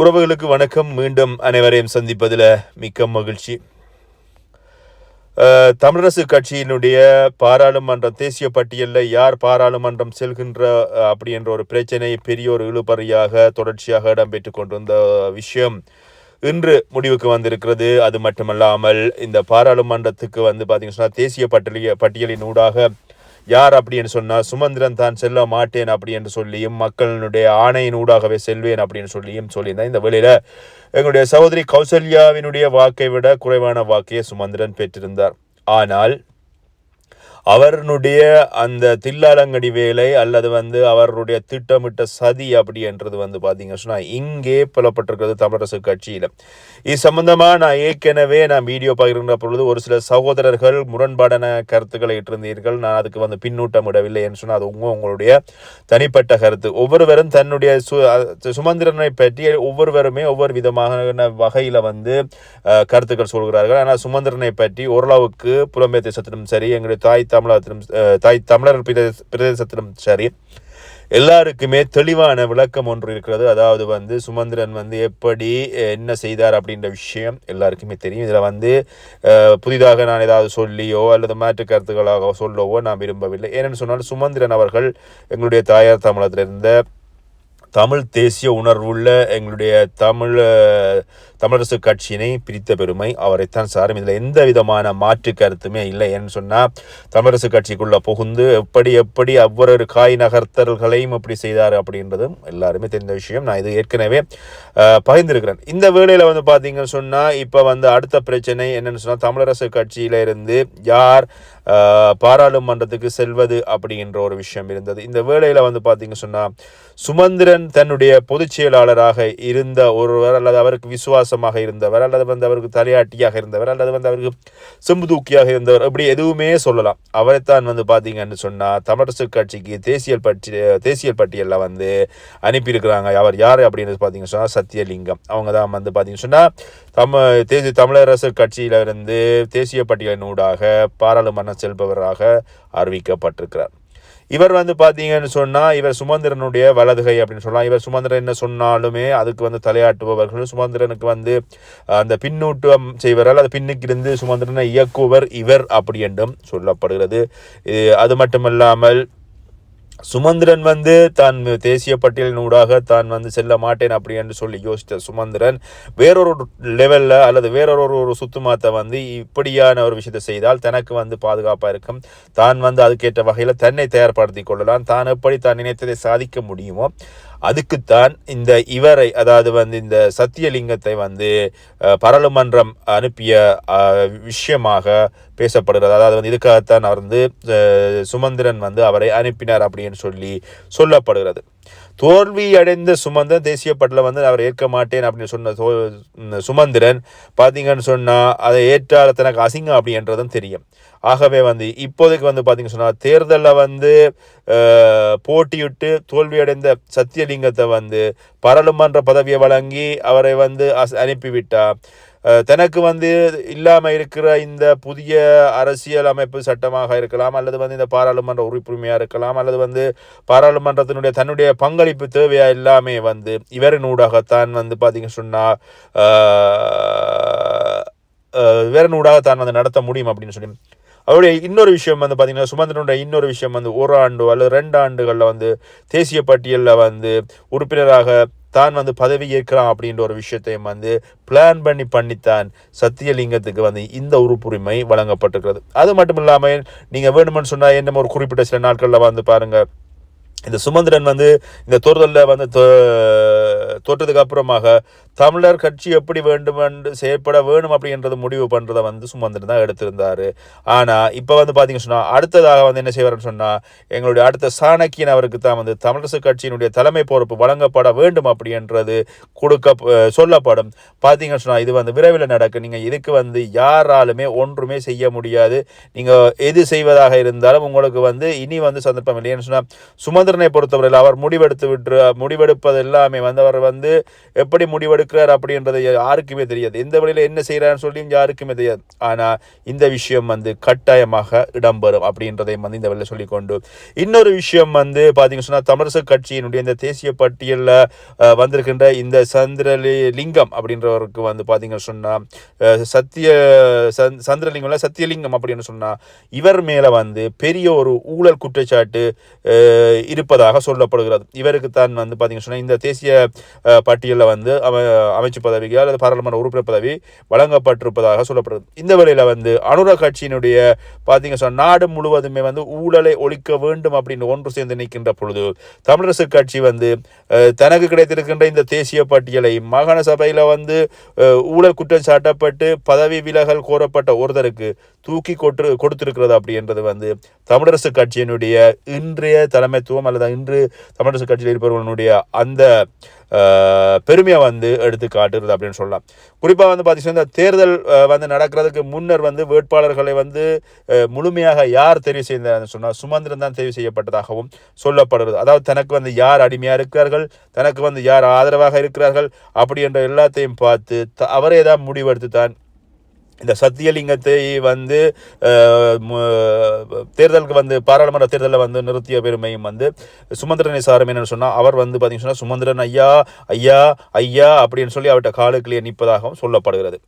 உறவுகளுக்கு வணக்கம். மீண்டும் அனைவரையும் சந்திப்பதில் மிக்க மகிழ்ச்சி. தமிழரசு கட்சியினுடைய பாராளுமன்றம் தேசிய பட்டியலில் யார் பாராளுமன்றம் செல்கின்ற அப்படி என்ற ஒரு பிரச்சனை பெரிய ஒரு இழுபறியாக தொடர்ச்சியாக இடம்பெற்று கொண்டிருந்த விஷயம் இன்று முடிவுக்கு வந்திருக்கிறது. அது மட்டுமல்லாமல் இந்த பாராளுமன்றத்துக்கு வந்து பார்த்தீங்கன்னா தேசிய பட்டியலிய பட்டியலின் ஊடாக யார் அப்படி என்று சொன்னால் சுமந்திரன் தான் செல்ல மாட்டேன் அப்படி என்று சொல்லியும் மக்களினுடைய ஆணையின் ஊடாகவே செல்வேன் அப்படின்னு சொல்லியும் சொல்லியிருந்தேன். இந்த வேளையில எங்களுடைய சகோதரி கௌசல்யாவினுடைய வாக்கை விட குறைவான வாக்கையை சுமந்திரன் பெற்றிருந்தார். ஆனால் அவருடைய அந்த தில்லாலங்கடி வேலை அல்லது வந்து அவருடைய திட்டமிட்ட சதி அப்படி என்றது வந்து பார்த்தீங்க சொன்னால் இங்கே புலப்பட்டிருக்கிறது தமிழரசு கட்சியில். இது சம்பந்தமாக நான் ஏற்கனவே நான் வீடியோ பகிர்கின்ற பொழுது ஒரு சில சகோதரர்கள் முரண்பாடான கருத்துக்களை இட்டிருந்தீர்கள். நான் அதுக்கு வந்து பின்னூட்டம் விடவில்லை என்று சொன்னால் அது உங்க உங்களுடைய தனிப்பட்ட கருத்து. ஒவ்வொருவரும் தன்னுடைய சு சுமந்திரனை பற்றி ஒவ்வொருவருமே ஒவ்வொரு விதமான வகையில் வந்து கருத்துக்கள் சொல்கிறார்கள். ஆனால் சுமந்திரனை பற்றி ஓரளவுக்கு புலம்பெயர் தேசத்திலும் சரி எங்களுடைய தாய் தமிழகத்திலும் தாய் தமிழர் பிரதேச பிரதேசத்திலும் சரி எல்லாருக்குமே தெளிவான விளக்கம் ஒன்று இருக்கிறது. அதாவது வந்து சுமந்திரன் வந்து எப்படி என்ன செய்தார் அப்படின்ற விஷயம் எல்லாருக்குமே தெரியும். இதில் வந்து புதிதாக நான் ஏதாவது சொல்லியோ அல்லது மாற்று கருத்துக்களாக சொல்லவோ நான் விரும்பவில்லை. ஏனென்னு சொன்னால் சுமந்திரன் அவர்கள் எங்களுடைய தாயார் தமிழகத்தில் இருந்த தமிழ் தேசிய உணர்வுள்ள எங்களுடைய தமிழ் தமிழரசு கட்சியினை பிரித்த பெருமை அவரைத்தான் சாரும். இதில் எந்த விதமான மாற்று கருத்துமே இல்லை ஏன்னு சொன்னால் தமிழரசு கட்சிக்குள்ளே புகுந்து எப்படி எப்படி அவ்வொரு காய் நகர்த்தல்களையும் எப்படி செய்தார் அப்படின்றதும் எல்லாருமே தெரிந்த விஷயம். நான் இது ஏற்கனவே பகிர்ந்திருக்கிறேன். இந்த வேளையில் வந்து பார்த்தீங்கன்னு சொன்னால் இப்போ வந்து அடுத்த பிரச்சனை என்னென்னு சொன்னால் தமிழரசு கட்சியில இருந்து யார் பாராளுமன்றத்துக்கு செல்வது அப்படின்ற ஒரு விஷயம் இருந்தது. இந்த வேளையில் வந்து பார்த்தீங்க சொன்னால் சுமந்திரன் தன்னுடைய பொதுச் செயலாளராக இருந்த ஒருவர் அல்லது அவருக்கு விசுவாசமாக இருந்தவர் அல்லது வந்து அவருக்கு தலையாட்டியாக இருந்தவர் அல்லது வந்து அவருக்கு செம்பு தூக்கியாக இருந்தவர் அப்படி எதுவுமே சொல்லலாம். அவரைத்தான் வந்து பார்த்தீங்கன்னு சொன்னால் தமிழரசு கட்சிக்கு தேசிய பட்டி தேசிய பட்டியலில் வந்து அனுப்பியிருக்கிறாங்க. அவர் யார் அப்படின்னு பார்த்தீங்கன்னு சொன்னால் சத்தியலிங்கம். அவங்க தான் வந்து பார்த்தீங்கன்னு சொன்னால் தம தேசிய தமிழரசு கட்சியிலிருந்து தேசிய பட்டியலின் ஊடாக பாராளுமன்றம் செல்பவராக அறிவிக்கப்பட்டிருக்கிறார். இவர் வந்து பார்த்தீங்கன்னு சொன்னால் இவர் சுமந்திரனுடைய வலதுகை அப்படின்னு சொல்லலாம். இவர் சுமந்திரன் என்ன சொன்னாலுமே அதுக்கு வந்து தலையாட்டுபவர்கள். சுமந்திரனுக்கு வந்து அந்த பின்னூட்டம் செய்வர் அல்லது பின்னுக்கு இருந்து சுமந்திரனை இயக்குவர் இவர் அப்படி என்றும் சொல்லப்படுகிறது. அது மட்டுமல்லாமல் சுமந்திரன் வந்து தான் தேசிய பட்டியலின் ஊடாக தான் வந்து செல்ல மாட்டேன் அப்படி என்று சொல்லி யோசித்த சுமந்திரன் வேறொரு லெவலில் அல்லது வேறொரு ஒரு சுத்துமாத்தை வந்து இப்படியான ஒரு விஷயத்தை செய்தால் தனக்கு வந்து பாதுகாப்பாக இருக்கும். தான் வந்து அதுக்கேற்ற வகையில் தன்னை தயார்படுத்தி கொள்ளலாம். தான் எப்படி தான் நினைத்ததை சாதிக்க முடியுமோ அதுக்குத்தான் இந்த இவரை அதாவது வந்து இந்த சத்தியலிங்கத்தை வந்து பாராளுமன்றம் அனுப்பிய விஷயமாக பேசப்படுகிறது. அதாவது வந்து இதுக்காகத்தான் அவர் வந்து சுமந்திரன் வந்து அவரை அனுப்பினார் அப்படின்னு சொல்லி சொல்லப்படுகிறது. தோல்வி அடைந்த சுமந்திரன் தேசிய பட்டில் வந்து அவர் ஏற்க மாட்டேன் அப்படின்னு சொன்ன சோ- சுமந்திரன் பார்த்தீங்கன்னு சொன்னால் அதை ஏற்றால் தனக்கு அசிங்கம் அப்படின்றதும் தெரியும். ஆகவே வந்து இப்போதைக்கு வந்து பார்த்தீங்கன்னு சொன்னால் தேர்தலில் வந்து போட்டியிட்டு தோல்வியடைந்த சத்தியலிங்கத்தை வந்து பாராளுமன்ற பதவியை வழங்கி அவரை வந்து அஸ் தனக்கு வந்து இல்லாமல் இருக்கிற இந்த புதிய அரசியல் அமைப்பு சட்டமாக இருக்கலாம் அல்லது வந்து இந்த பாராளுமன்ற உறுப்புரிமையாக இருக்கலாம் அல்லது வந்து பாராளுமன்றத்தினுடைய தன்னுடைய பங்களிப்பு தேவையாக எல்லாமே வந்து இவரின் ஊடாகத்தான் வந்து பார்த்திங்க சொன்னால் வேறன் ஊடாக தான் வந்து நடத்த முடியும் அப்படின்னு சொல்லி. அவருடைய இன்னொரு விஷயம் வந்து பார்த்திங்கன்னா சுமந்திரனுடைய இன்னொரு விஷயம் வந்து ஒரு ஆண்டு அல்லது ரெண்டு ஆண்டுகளில் வந்து தேசிய பட்டியலில் வந்து உறுப்பினராக தான் வந்து பதவி ஏற்கலாம் அப்படின்ற ஒரு விஷயத்தையும் வந்து பிளான் பண்ணி பண்ணித்தான் சத்தியலிங்கத்துக்கு வந்து இந்த உறுப்புரிமை வழங்கப்பட்டிருக்கிறது. அது மட்டும் இல்லாமல் நீங்கள் வேணுமென்னு சொன்னால் என்னமோ ஒரு குறிப்பிட்ட சில நாட்களில் வந்து பாருங்கள் இந்த சுமந்திரன் வந்து இந்த தேர்தலில் வந்து தோ- தோற்றதுக்கு அப்புறமாக தமிழர் கட்சி எப்படி வேண்டும் என்று செயற்பட வேணும் அப்படின்றது முடிவு பண்ணுறதை வந்து சுமந்திரன் தான் எடுத்திருந்தார். ஆனால் இப்போ வந்து பார்த்தீங்கன்னு சொன்னால் அடுத்ததாக வந்து என்ன செய்வார்னு சொன்னால் எங்களுடைய அடுத்த சாணக்கியன் அவருக்கு தான் வந்து தமிழரசு கட்சியினுடைய தலைமை பொறுப்பு வழங்கப்பட வேண்டும் அப்படின்றது கொடுக்க சொல்லப்படும். பார்த்தீங்கன்னு சொன்னால் இது வந்து விரைவில் நடக்கும் நீங்கள் இதுக்கு வந்து யாராலுமே ஒன்றுமே செய்ய முடியாது. நீங்கள் எது செய்வதாக இருந்தாலும் உங்களுக்கு வந்து இனி வந்து சந்தர்ப்பம் இல்லை சொன்னால் சொன்னால் சுமந்திரனை பொறுத்தவரையில் அவர் முடிவெடுத்து விட்டு முடிவெடுப்பது எல்லாமே வந்து அவர் வந்து எப்படி முடிவெடுக்கிறார் அப்படின்றது யாருக்குமே தெரியாது. எந்த வழியில் என்ன செய்கிறான்னு சொல்லியும் யாருக்குமே தெரியாது. ஆனால் இந்த விஷயம் வந்து கட்டாயமாக இடம்பெறும் அப்படின்றதை வந்து இந்த வழியில் சொல்லிக்கொண்டு. இன்னொரு விஷயம் வந்து பார்த்தீங்க சொன்னால் தமிழரசு கட்சியினுடைய இந்த தேசிய பட்டியலில் வந்திருக்கின்ற இந்த சந்திரலி லிங்கம் அப்படின்றவருக்கு வந்து பார்த்தீங்கன்னு சொன்னால் சத்திய சந் சந்திரலிங்கம்ல சத்தியலிங்கம் அப்படின்னு சொன்னால் இவர் மேலே வந்து பெரிய ஒரு ஊழல் குற்றச்சாட்டு இருப்பதாக சொல்லப்படுகிறது. இவருக்கு தான் வந்து பார்த்தீங்கன்னு சொன்னால் இந்த தேசிய பட்டியலில் வந்து அம அமைச்சு பதவிக்கு அல்லது பாராளுமன்ற உறுப்பினர் பதவி வழங்கப்பட்டிருப்பதாக சொல்லப்படுகிறது. இந்த வேளையில் வந்து அனுர கட்சியினுடைய பார்த்தீங்க சொன்னால் நாடு முழுவதுமே வந்து ஊழலை ஒழிக்க வேண்டும் அப்படின்னு ஒன்று சேர்ந்து நிற்கின்ற பொழுது தமிழரசு கட்சி வந்து தனக்கு கிடைத்திருக்கின்ற இந்த தேசிய பட்டியலை மாகாண சபையில் வந்து ஊழல் குற்றம் சாட்டப்பட்டு பதவி விலகல் கோரப்பட்ட ஒருத்தருக்கு தூக்கி கொட்டு கொடுத்திருக்கிறது அப்படின்றது வந்து தமிழரசு கட்சியினுடைய இன்றைய தலைமைத்துவம் அல்லது இன்று தமிழரசு கட்சியில் இருப்பவர்களுடைய அந்த பெருமையை வந்து எடுத்து காட்டுறது அப்படின்னு சொல்லலாம். குறிப்பாக வந்து பார்த்திங்கன்னா இந்த தேர்தல் வந்து நடக்கிறதுக்கு முன்னர் வந்து வேட்பாளர்களை வந்து முழுமையாக யார் தெரிவு செய்தார்னு சொன்னால் சுமந்திரன் தான் தெரிவு செய்யப்பட்டதாகவும் சொல்லப்படுறது அதாவது தனக்கு வந்து யார் அடிமையாக இருக்கிறார்கள் தனக்கு வந்து யார் ஆதரவாக இருக்கிறார்கள் அப்படி என்ற எல்லாத்தையும் பார்த்து த- அவரே தான் முடிவெடுத்து தான் இந்த சத்தியலிங்கத்தை வந்து மு- தேர்தலுக்கு வந்து பாராளுமன்ற தேர்தலில் வந்து நிறுத்திய பெருமையும் வந்து சுமந்திரனை சாரம் என்னன்னு சொன்னால் அவர் வந்து பார்த்தீங்கன்னா சுமந்திரன் ஐயா ஐயா ஐயா அப்படின்னு சொல்லி அவர்கிட்ட காலுக்குள்ளே நிற்பதாகவும் சொல்லப்படுகிறது.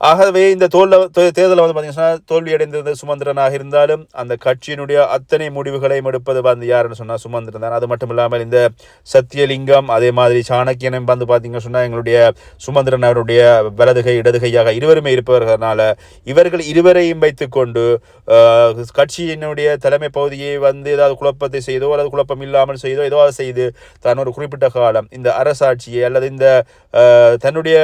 ஆகவே இந்த தோல்ல தேர்தலில் வந்து பார்த்தீங்கன்னா தோல்வி அடைந்தது சுமந்திரனாக இருந்தாலும் அந்த கட்சியினுடைய அத்தனை முடிவுகளையும் எடுப்பது வந்து யாருன்னு சொன்னால் சுமந்திரன் தான். அது மட்டும் இல்லாமல் இந்த சத்தியலிங்கம் அதே மாதிரி சாணக்கியனும் வந்து பார்த்தீங்கன்னா சொன்னால் எங்களுடைய சுமந்திரன் அவருடைய வலதுகை இடதுகையாக இருவருமே இருப்பவர்களால் இவர்கள் இருவரையும் வைத்துக்கொண்டு கட்சியினுடைய தலைமை பகுதியை வந்து ஏதாவது குழப்பத்தை செய்தோ அல்லது குழப்பம் இல்லாமல் செய்தோ ஏதோ செய்து தான் ஒரு குறிப்பிட்ட காலம் இந்த அரசாட்சியை அல்லது இந்த தன்னுடைய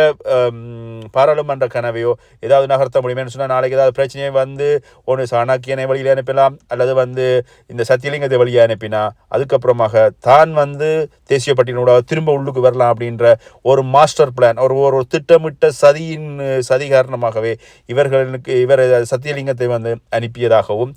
பாராளுமன்ற கனவை கனவையோ ஏதாவது நகர்த்த முடியுமேன்னு சொன்னால் நாளைக்கு ஏதாவது பிரச்சனையை வந்து ஒன்று சாணக்கியனை வழியில் அனுப்பலாம் அல்லது வந்து இந்த சத்தியலிங்கத்தை வழியை அனுப்பினா அதுக்கப்புறமாக தான் வந்து தேசிய பட்டியலோட திரும்ப உள்ளுக்கு வரலாம் அப்படின்ற ஒரு மாஸ்டர் பிளான் ஒரு ஒரு திட்டமிட்ட சதியின் சதி காரணமாகவே இவர்களுக்கு இவர் சத்தியலிங்கத்தை வந்து அனுப்பியதாகவும்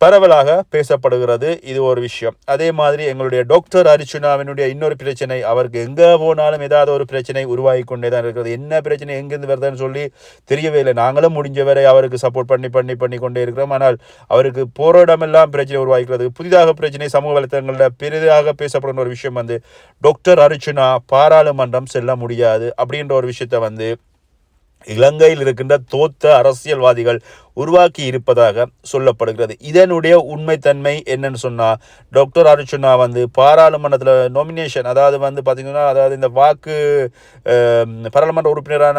பரவலாக பேசப்படுகிறது. இது ஒரு விஷயம். அதே மாதிரி எங்களுடைய டாக்டர் அர்ச்சுனாவினுடைய இன்னொரு பிரச்சனை அவருக்கு எங்கே போனாலும் ஏதாவது ஒரு பிரச்சனை உருவாகி கொண்டே தான் இருக்கிறது. என்ன பிரச்சனை எங்கேருந்து வருதுன்னு சொல்லி தெரியவே இல்லை. நாங்களும் முடிஞ்சவரை அவருக்கு சப்போர்ட் பண்ணி பண்ணி பண்ணி கொண்டே இருக்கிறோம். ஆனால் அவருக்கு போகிற இடமெல்லாம் பிரச்சனை உருவாகிறது புதிதாக பிரச்சனை சமூக வலைத்தளங்களில் பெரிதாக பேசப்படுற ஒரு விஷயம் வந்து டாக்டர் அர்ச்சுனா பாராளுமன்றம் செல்ல முடியாது அப்படின்ற ஒரு விஷயத்தை வந்து இலங்கையில் இருக்கின்ற தோத்த அரசியல்வாதிகள் உருவாக்கி இருப்பதாக சொல்லப்படுகிறது. இதனுடைய உண்மைத்தன்மை என்னன்னு சொன்னால் டாக்டர் அர்ச்சுனா வந்து பாராளுமன்றத்தில் நொமினேஷன் அதாவது வந்து பார்த்திங்கன்னா அதாவது இந்த வாக்கு பாராளுமன்ற உறுப்பினரான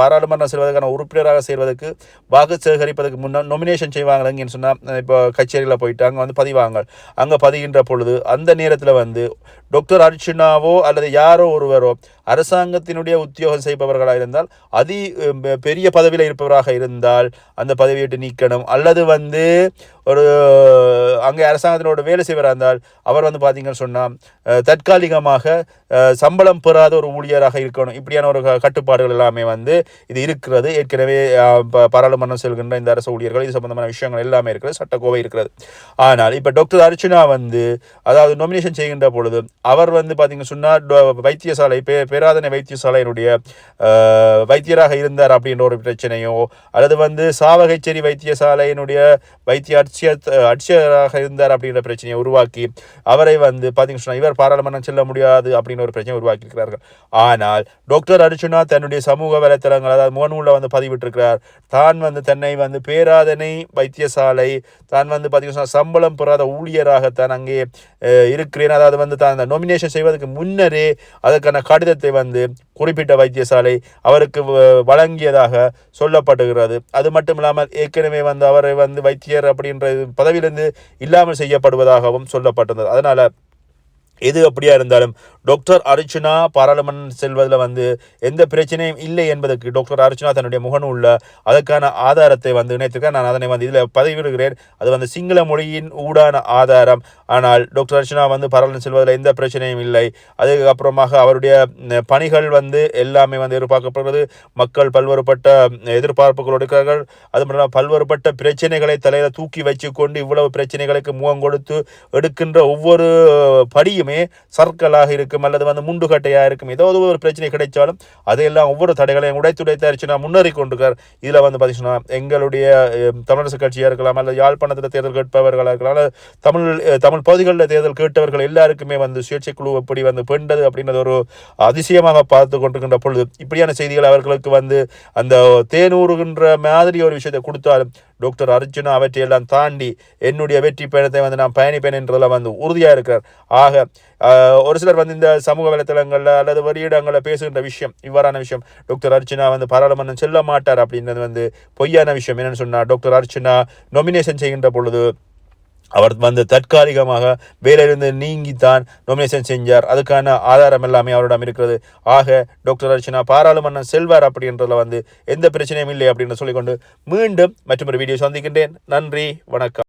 பாராளுமன்றம் செல்வதற்கான உறுப்பினராக சேர்வதற்கு வாக்கு சேகரிப்பதற்கு முன்னால் நொமினேஷன் செய்வாங்களேங்கன்னு சொன்னால் இப்போ கச்சேரியில் போயிட்டு அங்கே வந்து பதிவாங்க. அங்கே பதிகின்ற பொழுது அந்த நேரத்தில் வந்து டாக்டர் அர்ச்சுனாவோ அல்லது யாரோ ஒருவரோ அரசாங்கத்தினுடைய உத்தியோகம் செய்பவர்களாக இருந்தால் அதி பெரிய பதவியில் இருப்பவராக இருந்தால் அந்த பதவி விட்டு நீக்கணும். அல்லது வந்து ஒரு அங்கே அரசாங்கத்தினோட வேலை செய்வராக இருந்தால் அவர் வந்து பார்த்தீங்கன்னு சொன்னால் தற்காலிகமாக சம்பளம் பெறாத ஒரு ஊழியராக இருக்கணும். இப்படியான ஒரு க- கட்டுப்பாடுகள் எல்லாமே வந்து இது இருக்கிறது. ஏற்கனவே ப- பாராளுமன்றம் செல்கின்ற இந்த அரசு ஊழியர்கள் இது சம்பந்தமான விஷயங்கள் எல்லாமே இருக்கிறது. சட்டக்கோவை இருக்கிறது. ஆனால் இப்போ டாக்டர் அர்ச்சுனா வந்து அதாவது நொமினேஷன் செய்கின்ற பொழுது அவர் வந்து பார்த்தீங்க சொன்னால் வைத்தியசாலை பே பேராதனை வைத்தியசாலையினுடைய வைத்தியராக இருந்தார் அப்படின்ற ஒரு பிரச்சனையோ அல்லது வந்து சாவகைச்சேரி வைத்தியசாலையினுடைய வைத்திய அட்சிய அட்சியராக இருந்தார் அப்படின்ற பிரச்சனையை உருவாக்கி அவரை வந்து பார்த்தீங்கன்னு சொன்னால் இவர் பாராளுமன்றம் செல்ல முடியாது அப்படின்னு ஒரு பிரச்சனை உருவாக்கி இருக்கிறார்கள் ஆனால் டாக்டர் அர்ஜுனா தன்னுடைய சமூக வலைத்தளங்கள் அதாவது முகநூலில் வந்து பதிவிட்டிருக்கிறார். தான் வந்து தன்னை வந்து பேராதனை வைத்தியசாலை தான் வந்து பார்த்தீங்கன்னா சம்பளம் பெறாத ஊழியராகத்தான் அங்கே இருக்கிறேன். அதாவது வந்து தான் அந்த நொமினேஷன் செய்வதற்கு முன்னரே அதற்கான கடிதத்தை வந்து குறிப்பிட்ட வைத்தியசாலை அவருக்கு வ- வழங்கியதாக சொல்லப்படுகிறது. அது மட்டும் இல்லாமல் ஏற்கனவே வந்து அவரை வந்து வைத்தியர் அப்படின்ற பதவியிலிருந்து இல்லாமல் செய்யப்படுவதாகவும் சொல்லப்பட்டது அதனால் எது அப்படியா இருந்தாலும் டாக்டர் அர்ச்சனா பாராளுமன்றம் செல்வதில் வந்து எந்த பிரச்சனையும் இல்லை என்பதற்கு டாக்டர் அர்ச்சனா தன்னுடைய முகநூலில் அதற்கான ஆதாரத்தை வந்து இணைத்திருக்கார். நான் அதனை வந்து இதில் பதிவிடுகிறேன். அது வந்து சிங்கள மொழியின் ஊடான ஆதாரம். ஆனால் டாக்டர் அர்ச்சனா வந்து பாராளுமன்றம் செல்வதில் எந்த பிரச்சனையும் இல்லை. அதுக்கப்புறமாக அவருடைய பணிகள் வந்து எல்லாமே வந்து எதிர்பார்க்கப்படுகிறது. மக்கள் பல்வேறுபட்ட எதிர்பார்ப்புகளோடு இருக்கிறார்கள் அது மட்டும் பல்வேறுபட்ட பிரச்சனைகளை தலையில் தூக்கி வச்சுக்கொண்டு இவ்வளவு பிரச்சனைகளுக்கு முகம் கொடுத்து எடுக்கின்ற ஒவ்வொரு படியும் எல்லாமே சர்க்கலாக இருக்கும் அல்லது வந்து முண்டுகட்டையாக இருக்கும். ஏதாவது ஒரு பிரச்சனை கிடைச்சாலும் அதையெல்லாம் ஒவ்வொரு தடைகளையும் உடைத்துடைத்து நான் முன்னேறி கொண்டிருக்கார். இதில் வந்து பார்த்தீங்கன்னா எங்களுடைய தமிழரசு கட்சியாக இருக்கலாம் அல்லது யாழ்ப்பாணத்தில் தேர்தல் கேட்பவர்களாக இருக்கலாம் அல்லது தமிழ் தமிழ் பகுதிகளில் தேர்தல் கேட்டவர்கள் எல்லாருக்குமே வந்து சுயேட்சை குழு எப்படி வந்து பெண்டது அப்படின்றது ஒரு அதிசயமாக பார்த்து கொண்டிருக்கின்ற பொழுது இப்படியான செய்திகள் அவர்களுக்கு வந்து அந்த தேனூறுகின்ற மாதிரி ஒரு விஷயத்தை கொடுத்தாலும் டாக்டர் அர்ஜுனா அவற்றையெல்லாம் தாண்டி என்னுடைய வெற்றி பயணத்தை வந்து நான் பயணிப்பேன் என்றதில் வந்து உறுதியாக இருக்கிறார். ஆக ஒரு சிலர் வந்து இந்த சமூக வலைத்தளங்களில் அல்லது வெளியிடங்களில் பேசுகின்ற விஷயம் இவ்வாறான விஷயம். டாக்டர் அர்ச்சனா வந்து பாராளுமன்றம் செல்ல மாட்டார் அப்படின்றது வந்து பொய்யான விஷயம். என்னென்னு சொன்னால் டாக்டர் அர்ச்சனா நொமினேஷன் செய்கின்ற பொழுது அவர் வந்து தற்காலிகமாக வேலையிலிருந்து நீங்கித்தான் நொமினேஷன் செஞ்சார். அதுக்கான ஆதாரம் எல்லாமே அவரிடம் இருக்கிறது. ஆக டாக்டர் அர்ச்சனா பாராளுமன்றம் செல்வார் அப்படின்றதுல வந்து எந்த பிரச்சனையும் இல்லை அப்படின்னு சொல்லிக்கொண்டு மீண்டும் மற்றொரு வீடியோ சந்திக்கின்றேன். நன்றி வணக்கம்.